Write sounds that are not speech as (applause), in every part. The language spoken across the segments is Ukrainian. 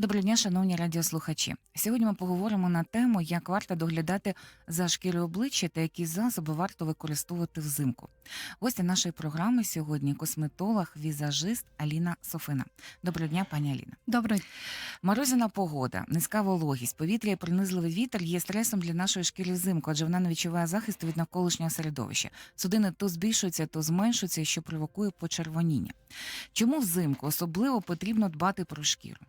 Доброго дня, шановні радіослухачі. Сьогодні ми поговоримо на тему, як варто доглядати за шкірою обличчя та які засоби варто використовувати взимку. Гостя нашої програми сьогодні косметолог, візажист Аліна Софина. Доброго дня, пані Аліна. Добре, Морозяна погода, низька вологість, повітря і пронизливий вітер є стресом для нашої шкіри взимку, адже вона не відчуває захисту від навколишнього середовища. Судини то збільшуються, то зменшуються, що провокує почервоніння. Чому взимку особливо потрібно дбати про шкіру?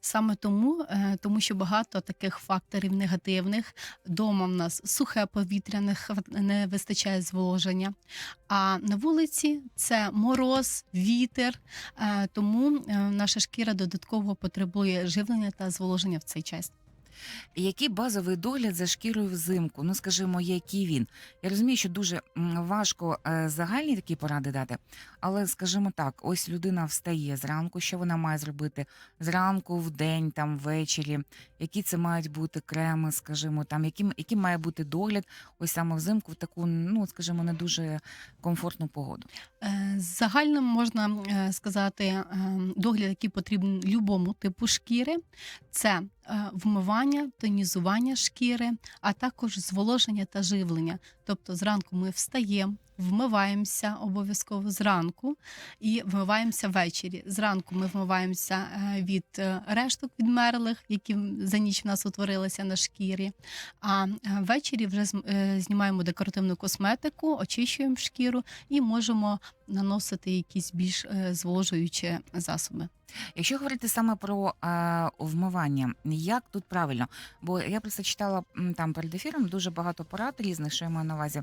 Саме тому, е, тому що багато таких факторів негативних. Дома в нас сухе повітря, не вистачає зволоження. А на вулиці це мороз, вітер. е, Тому е, наша шкіра додатково потребує живлення та зволоження в цей час. Який базовий догляд за шкірою взимку? Ну скажімо, який він? Я розумію, що дуже важко е, загальні такі поради дати, але скажімо так, ось людина встає зранку. Що вона має зробити зранку, в день, там ввечері? Які це мають бути креми, скажімо, там яким, яким має бути догляд, ось саме взимку в таку, ну скажімо, не дуже комфортну погоду. Е, Загально можна е, сказати, е, догляд, який потрібен любому типу шкіри, це вмивання, тонізування шкіри, а також зволоження та живлення. Тобто зранку ми встаємо. Вмиваємося обов'язково зранку і вмиваємося ввечері. Зранку ми вмиваємося е, від е, решток відмерлих, які за ніч в нас утворилися на шкірі. А е, ввечері вже е, знімаємо декоративну косметику, очищуємо шкіру і можемо наносити якісь більш е, зволожуючі засоби. Якщо говорити саме про е, вмивання, як тут правильно? Бо я просто читала там перед ефіром дуже багато порад різних, що я маю на увазі.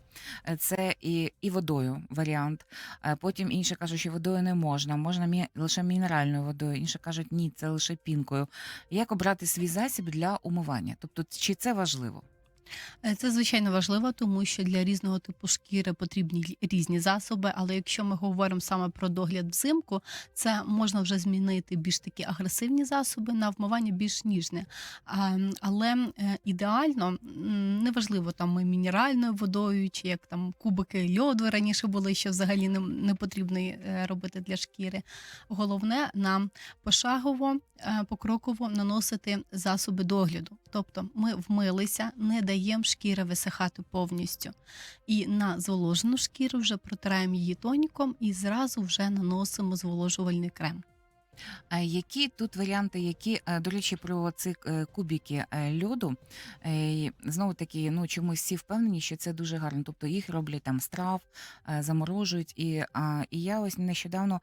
Е, Це і, і водою варіант. Е, Потім інші кажуть, що водою не можна, можна мі- лише мінеральною водою. Інші кажуть, ні, це лише пінкою. Як обрати свій засіб для умивання? Тобто, чи це важливо? Е, Це звичайно важливо, тому що для різного типу шкіри потрібні різні засоби. Але якщо ми говоримо саме про догляд взимку, це можна вже змінити більш такі агресивні засоби на вмивання більш ніжне. А, м, Але е, ідеально м, неважливо там ми мінеральною водою, чи як там кубики льоду раніше були, що взагалі не, потрібно е, робити для шкіри. Головне нам пошагово, покроково наносити засоби догляду. Тобто ми вмилися, не даємо шкіри висихати повністю. І на зволожену шкіру вже протираємо її тоніком і зразу вже наносимо зволожувальний крем. Які тут варіанти, які, е, до речі, про ці е, кубики е, льоду, знову таки, ну чомусь всі впевнені, що це дуже гарно. Тобто їх роблять там з трав, е, заморожують. І, і я ось нещодавно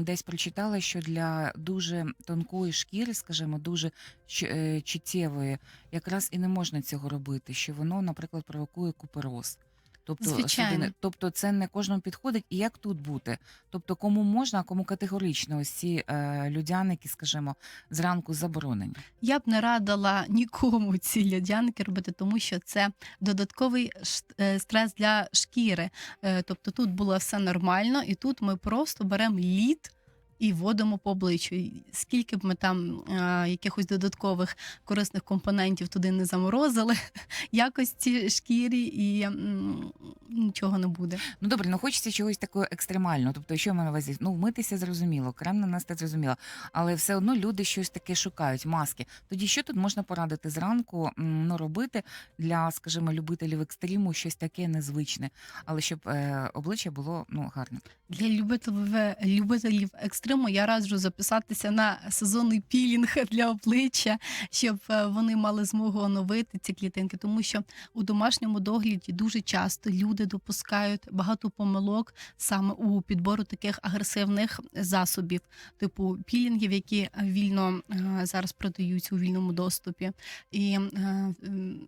десь прочитала, що для дуже тонкої шкіри, скажімо, дуже чу- чуттєвої, якраз і не можна цього робити, що воно, наприклад, провокує купероз. Тобто, Звичайно. судини- тобто це не кожному підходить. І як тут бути? Тобто, кому можна, а кому категорично ось ці е, людяники, скажімо, зранку заборонені. Я б не радила нікому (laughs) ці льодяники робити, тому що це додатковий ш- е, стрес для шкіри. Е, Тобто тут було все нормально, і тут ми просто беремо лід. І вводимо по обличчю. Скільки б ми там е, якихось додаткових корисних компонентів туди не заморозили, (laughs) якості шкірі і м, нічого не буде. Ну добре, ну хочеться чогось такого екстремального. Тобто, що ми на увазі? Ну, вмитися зрозуміло, крем нанести зрозуміло, але все одно люди щось таке шукають, маски. Тоді що тут можна порадити зранку м, ну, робити для, скажімо, любителів екстриму щось таке незвичне, але щоб е, обличчя було ну гарне. Для любителів, любителів екстриму я раджу записатися на сезонний пілінг для обличчя, щоб е, вони мали змогу оновити ці клітинки, тому що у домашньому догляді дуже часто люди допускають багато помилок саме у підбору таких агресивних засобів, типу пілінгів, які вільно е, зараз продаються у вільному доступі. І е,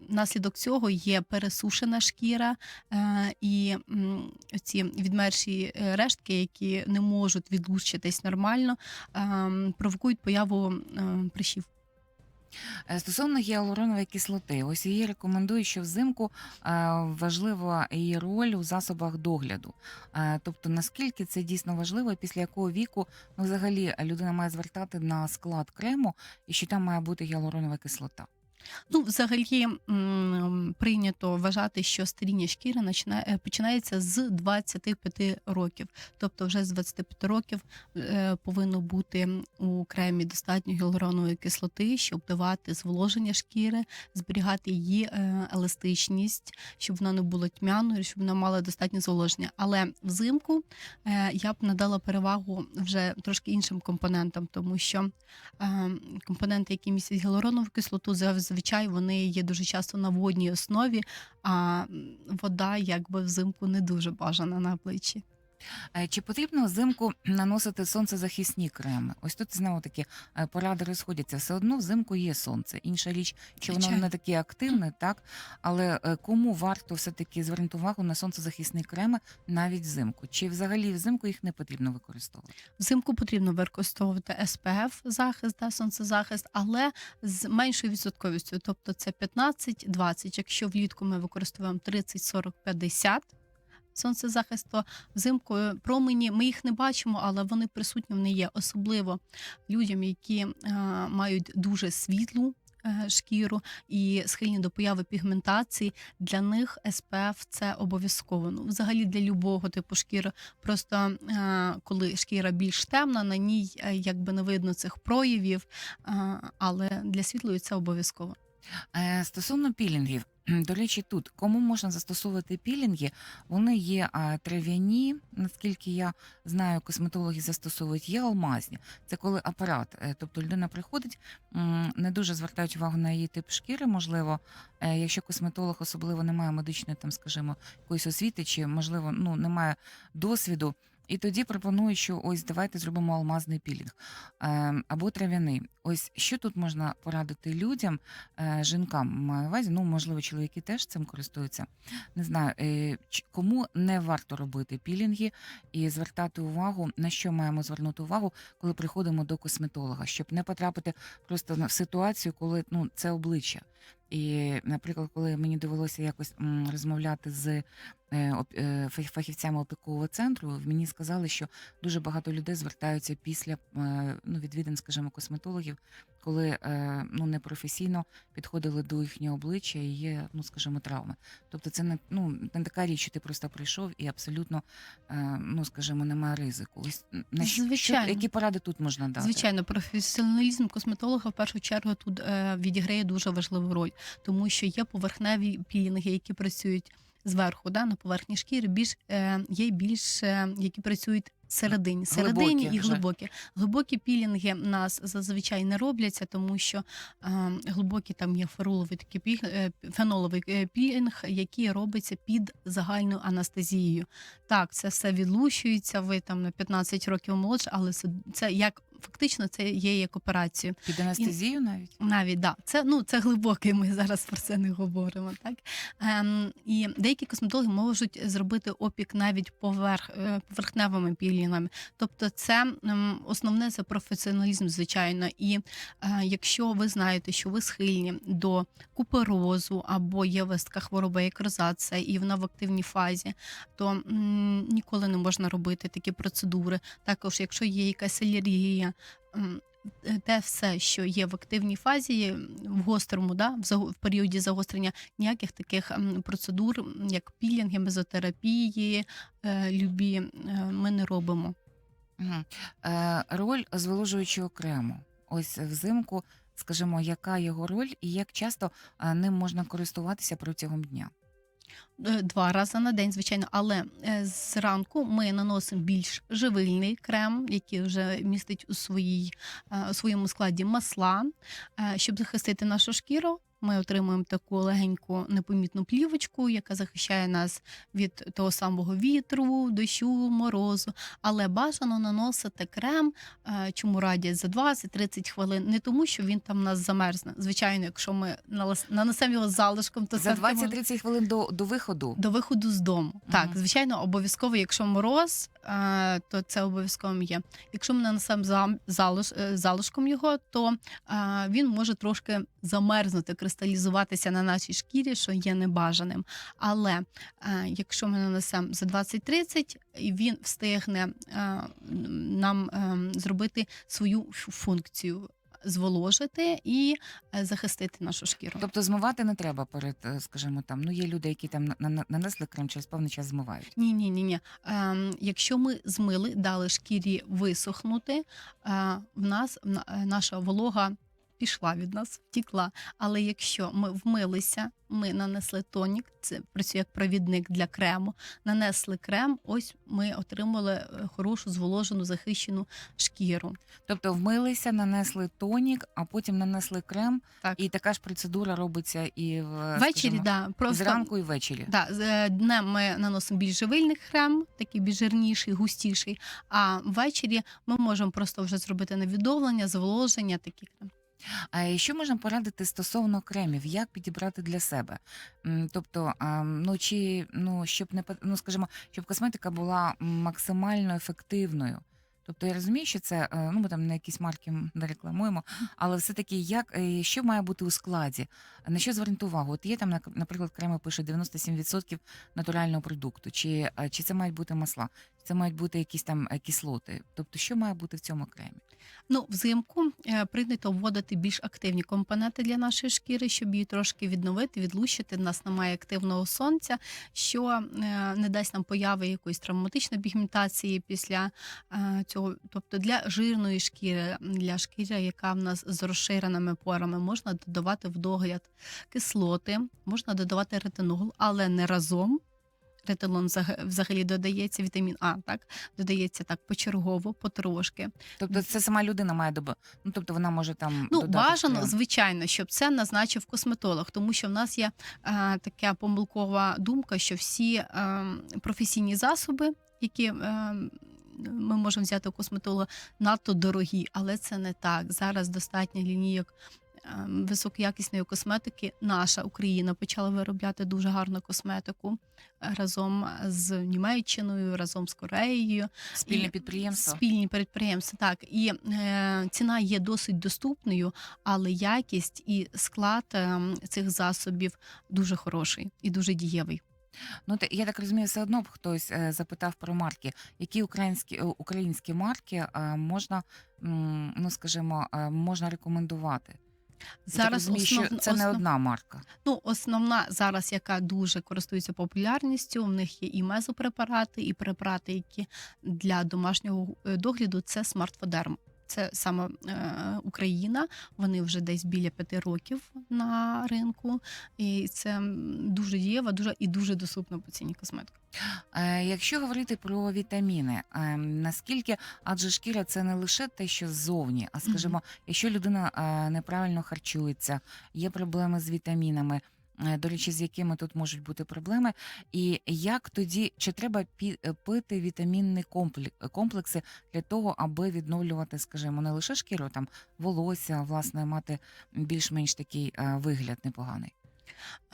наслідок цього є пересушена шкіра і ці відмерші рештки, які не можуть відлущитись нормально, ем, провокують появу е, прищів. Е, Стосовно гіалуронової кислоти, ось її рекомендують, що взимку е, важлива її роль у засобах догляду. Е, Тобто, наскільки це дійсно важливо, і після якого віку ну, взагалі людина має звертати на склад крему, і що там має бути гіалуронова кислота. Ну, взагалі м, прийнято вважати, що старіння шкіри начина- е, починається з 25 років. Тобто, вже з 25 років е, повинно бути у кремі достатньо гіалуронової кислоти, щоб давати зволоження шкіри, зберігати її е, еластичність, щоб вона не була тьмяною, щоб вона мала достатньо зволоження. Але взимку е, я б надала перевагу вже трошки іншим компонентам, тому що е, компоненти, які містять гіалуронову кислоту, зазвичай вони є дуже часто на водній основі, а вода якби взимку не дуже бажана на обличчі. Е, Чи потрібно взимку наносити сонцезахисні креми? Ось тут знову таки е, поради розходяться. Все одно взимку є сонце. Інша річ, що воно Звичайно. не таке активне, так але е, кому варто все таки звернути увагу на сонцезахисні креми навіть взимку? Чи взагалі взимку їх не потрібно використовувати? Взимку потрібно використовувати SPF захист, да, сонцезахист, але з меншою відсотковістю, тобто це 15-20. Якщо влітку ми використовуємо 30, 40, 50 сонцезахист, то взимку е, промені ми їх не бачимо, але вони присутні, вони є, особливо людям, які е, мають дуже світлу. е, Шкіру і схильні до появи пігментації для них SPF це обов'язково. Ну, взагалі для любого типу шкіри. Просто коли шкіра більш темна, на ній якби не видно цих проявів, але для світлої це обов'язково. Е, Стосовно пілінгів, до речі, тут кому можна застосовувати пілінги? Вони є трав'яні, наскільки я знаю, косметологи застосовують, є алмазні. Це коли апарат, е, тобто людина приходить, не дуже звертають увагу на її тип шкіри, можливо, е, якщо косметолог особливо не має медичної, там, скажімо, якоїсь освіти, чи можливо ну немає досвіду. І тоді пропонують, що ось давайте зробимо алмазний пілінг е, або трав'яний. Ось що тут можна порадити людям, е, жінкам маю увазі, ну можливо, чоловіки теж цим користуються. Не знаю, е, кому не варто робити пілінги і звертати увагу, на що маємо звернути увагу, коли приходимо до косметолога, щоб не потрапити просто в ситуацію, коли ну це обличчя. І, наприклад, коли мені довелося якось розмовляти з фахівцями опікового центру, мені сказали, що дуже багато людей звертаються після е, ну, відвідин, скажімо, косметологів, коли е, ну непрофесійно підходили до їхнього обличчя і є, ну скажімо, травми. Тобто, це не ну не така річ, що ти просто прийшов і абсолютно е, ну скажімо, немає ризику. Ось на Звичайно. які поради тут можна дати? Звичайно, професіоналізм косметолога в першу чергу тут е, відіграє дуже важливу роль, тому що є поверхневі пілінги, які працюють зверху, да, на поверхні шкіри, більш е, є більш е, які працюють. Середині, середині Глибокі і вже. глибокі. Глибокі пілінги в нас зазвичай не робляться, тому що е, глибокі там є феруловий такий піг, е, феноловий е, пілінг, який робиться під загальною анестезією. Так, це все відлущується. Ви там на 15 років молодше, але це, це як фактично це є як операція. Під анестезію навіть? Навіть да, це ну це глибокий. Ми зараз про це не говоримо. Так ем, і деякі косметологи можуть зробити опік навіть поверх е, поверхневими пілінгами. Тобто, це ем, основне це професіоналізм, звичайно. І е, якщо ви знаєте, що ви схильні до куперозу або є вестка хвороба, як розація, і вона в активній фазі, то ніколи не можна робити такі процедури. Також, якщо є якась алергія. Те все, що є в активній фазі, в гострому, да, в, періоді загострення, ніяких таких процедур, як пілінги, мезотерапії, е, любі, е, ми не робимо. Е, роль зволожуючого крему. Ось взимку, скажімо, яка його роль і як часто ним можна користуватися протягом дня? Е, Два рази на день, звичайно, але е, зранку ми наносимо більш живильний крем, який вже містить у, своїй, е, у своєму складі масла. Щоб захистити нашу шкіру, ми отримуємо таку легеньку непомітну плівочку, яка захищає нас від того самого вітру, дощу, морозу. Але бажано наносити крем, е, чому радять за 20-30 хвилин, не тому, що він там у нас замерзне. Звичайно, якщо ми нанесемо його залишком, то За 20-30 хвилин до, до виходу. до виходу з дому. Так, звичайно, обов'язково, якщо мороз, е, то це обов'язково є. Якщо ми нанесемо е, залишком його, то він може трошки замерзнути, кристалізуватися на нашій шкірі, що є небажаним. Але е, якщо ми нанесемо за 20-30, і він встигне е, нам е, зробити свою функцію. зволожити і захистити нашу шкіру. Тобто змивати не треба перед, скажімо, там. Ну є люди, які там на- на- нанесли крем, через певний час змивають. Ні, ні, ні, ні. Ем, якщо ми змили, дали шкірі висохнути, е, в нас наша волога пішла від нас, втікла. Але якщо ми вмилися, ми нанесли тонік, це працює як провідник для крему. Нанесли крем, ось ми отримали е, хорошу зволожену захищену шкіру. Тобто вмилися, нанесли тонік, а потім нанесли крем, Так. і така ж процедура робиться і в Ввечері, да, просто зранку і ввечері. Да, е, днем ми наносимо більш живильний крем, такий більш жирніший, густіший. А ввечері ми можемо просто вже зробити навідовлення, зволоження, такий крем. А що можна порадити стосовно кремів? Як підібрати для себе? Тобто, а, ну чи ну щоб не по- ну, скажімо, щоб косметика була максимально ефективною. Тобто я розумію, що це е, ну ми там на якісь марки не рекламуємо, але все таки, як е, що має бути у складі? На що звернути увагу? От є там, нак- наприклад, креми пише 97% натурального продукту, чи, е, чи це мають бути масла, це мають бути якісь там кислоти. Тобто, що має бути в цьому кремі? Ну, взимку е, прийнято вводити більш активні компоненти для нашої шкіри, щоб її трошки відновити, відлущити. У нас немає активного сонця, що е, не дасть нам появи якоїсь травматичної пігментації після е, цього. Тобто для жирної шкіри, для шкіри, яка в нас з розширеними порами, можна додавати в догляд кислоти, можна додавати ретинол, але не разом. Ретинол взагалі додається вітамін А, так додається так почергово, потрошки. Тобто, це сама людина має доба. Ну тобто вона може там Ну, додати бажано, крем. звичайно, щоб це назначив косметолог, тому що в нас є е, така помилкова думка, що всі е, професійні засоби, які е, ми можемо взяти у косметолога, надто дорогі, але це не так. Зараз достатньо лінійок. е, Високоякісної косметики наша Україна почала виробляти дуже гарну косметику е, разом з Німеччиною, разом з Кореєю. спільне підприємство. Спільні підприємства, так. І е, ціна є досить доступною, але якість і склад е, цих засобів дуже хороший і дуже дієвий. Ну я так розумію, все одно б хтось е, запитав про марки, які українські е, українські марки е, можна, м, ну скажімо, е, можна рекомендувати. Я так Зараз розумію, що основ- це не основ- одна марка. Ну, основна зараз, яка дуже користується популярністю, у них є і мезопрепарати, і препарати, які для домашнього е, догляду це смартфодерм. Це саме е, Україна. Вони вже десь біля п'яти років на ринку, і це дуже дієва, дуже і дуже доступна по ціні косметика. Е, Якщо говорити про вітаміни, е, наскільки адже шкіра це не лише те, що ззовні, а скажімо, якщо людина неправильно харчується, є проблеми з вітамінами. Е, До речі, з якими тут можуть бути проблеми, і як тоді чи треба е, пити вітамінні комплекси для того, аби відновлювати, скажімо, не лише шкіру, там волосся, власне, мати більш-менш такий е, вигляд непоганий.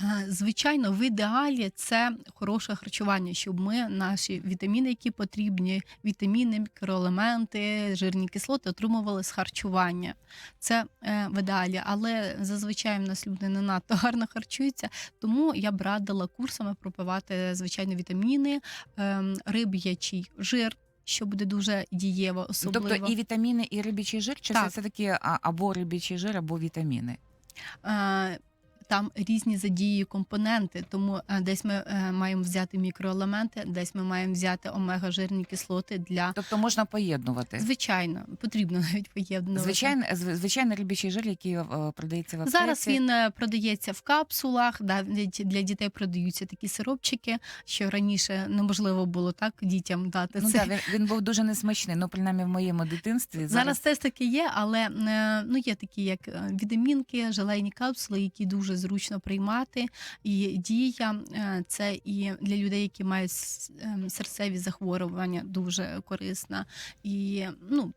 Е, Звичайно, в ідеалі це хороше харчування, щоб ми наші вітаміни, які потрібні, вітаміни, мікроелементи, жирні кислоти отримували з харчування. Це е, в ідеалі, але зазвичай в нас люди не надто гарно харчуються, тому я б радила курсами пропивати звичайно вітаміни, ем, риб'ячий жир. Що буде дуже дієво, особливо Тобто і вітаміни, і рибічий жир, чи це Так. все таки або рибічий жир, або вітаміни? Е, Там різні задії компоненти, тому е, десь ми е, маємо взяти мікроелементи, десь ми маємо взяти омега-жирні кислоти для Тобто можна поєднувати. звичайно, потрібно (laughs) навіть поєднувати. Звичайно, зв- звичайний рибічий жир, який е, продається в аптеці. Зараз він продається в капсулах. Да, для дітей продаються такі сиропчики, що раніше неможливо було так дітям дати Ну це. він, він був дуже несмачний. Ну, принаймні в моєму дитинстві. Зараз, Зараз теж таки є, але ну є такі, як вітамінки, желейні капсули, які дуже зручно приймати. І дія е, це і для людей, які мають ем, серцеві захворювання, дуже корисна. І ну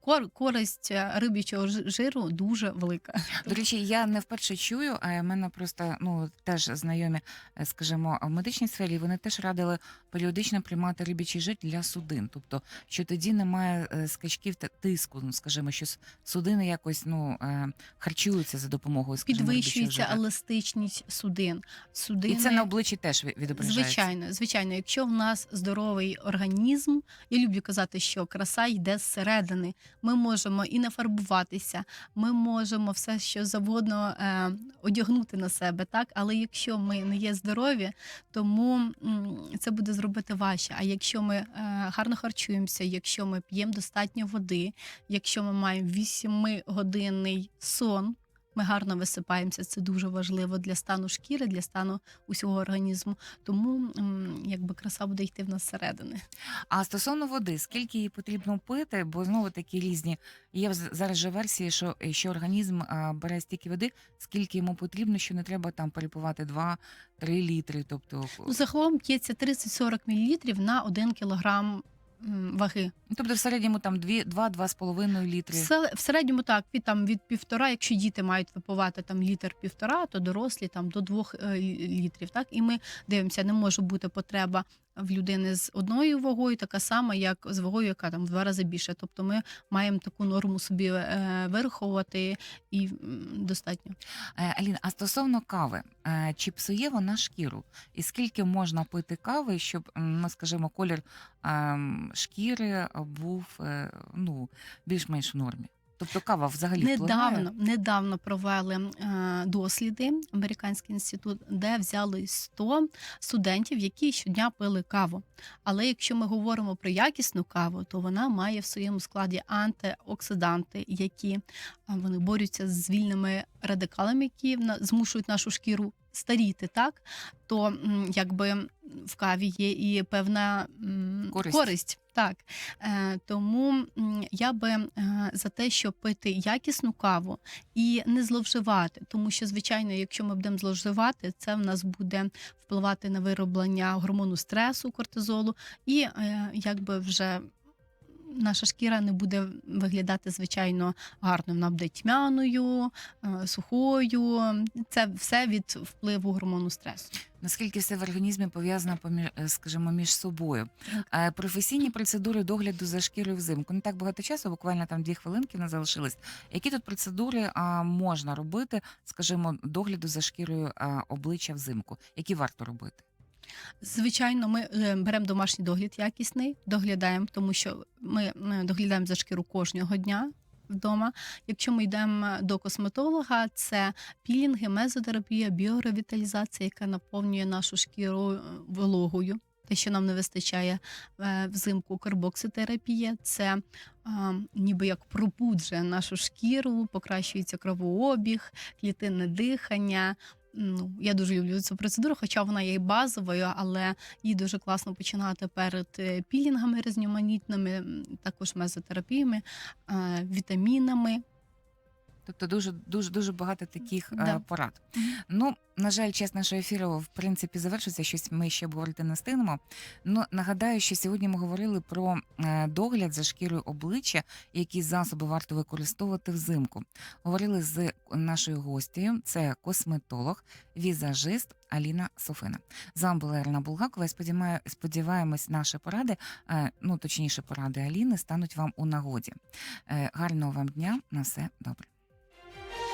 кор, користь е, риб'ячого жиру дуже велика. До речі, я не вперше чую, а мене просто ну теж знайомі, е, скажімо, в медичній сфері. Вони теж радили періодично приймати рибічий жир для судин. Тобто, що тоді немає скачків та тиску, ну скажімо, що судини якось ну харчуються за допомогою скажімо, так? еластичність судин. Судини, І це на обличчі теж ві- відображається. Звичайно, звичайно, якщо в нас здоровий організм, я люблю казати, що краса йде зсередини. Ми можемо і не фарбуватися, ми можемо все, що завгодно е, одягнути на себе, так. Але якщо ми не є здорові, тому це буде зробити важче. А якщо ми е, гарно харчуємося, якщо ми п'ємо достатньо води, якщо ми маємо 8-годинний сон. Ми гарно висипаємося, це дуже важливо для стану шкіри, для стану усього організму. Тому якби краса буде йти в нас зсередини. А стосовно води, скільки її потрібно пити, бо знову такі різні. Є зараз же версії, що, що організм бере стільки води, скільки йому потрібно, що не треба там перепивати 2-3 літри. Тобто, Ну, загалом п'ється 30-40 мл на 1 кг ваги. ну, тобто в середньому там 2-2,5 літри. Сел В середньому так, від там від півтора, якщо діти мають випивати там літр півтора, то дорослі там до двох е, літрів. Так і ми дивимося, не може бути потреба в людини з одною вагою, така сама, як з вагою, яка там в два рази більше. Тобто ми маємо таку норму собі е, вираховувати і достатньо. Е, Аліна, а стосовно кави, е, чи псує вона шкіру? І скільки можна пити кави, щоб, ну скажімо, колір ем, шкіри був ну, більш-менш в нормі? Тобто кава взагалі впливає? Недавно, недавно провели е, досліди, американський інститут, де взяли 100 студентів, які щодня пили каву. Але якщо ми говоримо про якісну каву, то вона має в своєму складі антиоксиданти, які е, вони борються з вільними радикалами, які змушують нашу шкіру старіти, так то якби в каві є і певна Користь. користь. Так е, тому я би е, за те, щоб пити якісну каву і не зловживати, тому що, звичайно, якщо ми будемо зловживати, це в нас буде впливати на вироблення гормону стресу, кортизолу, і е, якби вже. Наша шкіра не буде виглядати звичайно гарно. Вона буде тьмяною, е, сухою. Це все від впливу гормону стресу. Наскільки все в організмі пов'язано е, скажімо, між собою? Е, Професійні процедури догляду за шкірою взимку. Не так багато часу, буквально там дві хвилинки не залишилось. Які тут процедури можна робити, скажімо, догляду за шкірою обличчя взимку? Які варто робити? Звичайно, ми е, беремо домашній догляд якісний, доглядаємо, тому що ми е, доглядаємо за шкіру кожного дня. Вдома, якщо ми йдемо до косметолога, це пілінги, мезотерапія, біоревіталізація, яка наповнює нашу шкіру е, вологою. Те, що нам не вистачає е, взимку, карбокситерапія, це е, ніби як пробуджує нашу шкіру, покращується кровообіг, клітинне дихання. Ну, я дуже люблю цю процедуру, хоча вона є базовою, але її дуже класно починати перед е, пілінгами різноманітними, також мезотерапіями, е, вітамінами. Тобто дуже дуже дуже багато таких Да. е, порад. Ну на жаль, час нашого ефіру в принципі завершується. Щось ми ще обговорити не встигнемо. Ну нагадаю, що сьогодні ми говорили про е, догляд за шкірою обличчя, які засоби варто використовувати взимку. Говорили з нашою гостею. Це косметолог, візажист Аліна Софина. З вами була Ірина Булгакова. Я сподіваю, сподіваємось, наші поради, е, ну точніше, поради Аліни, стануть вам у нагоді. Гарного вам дня, на все добре.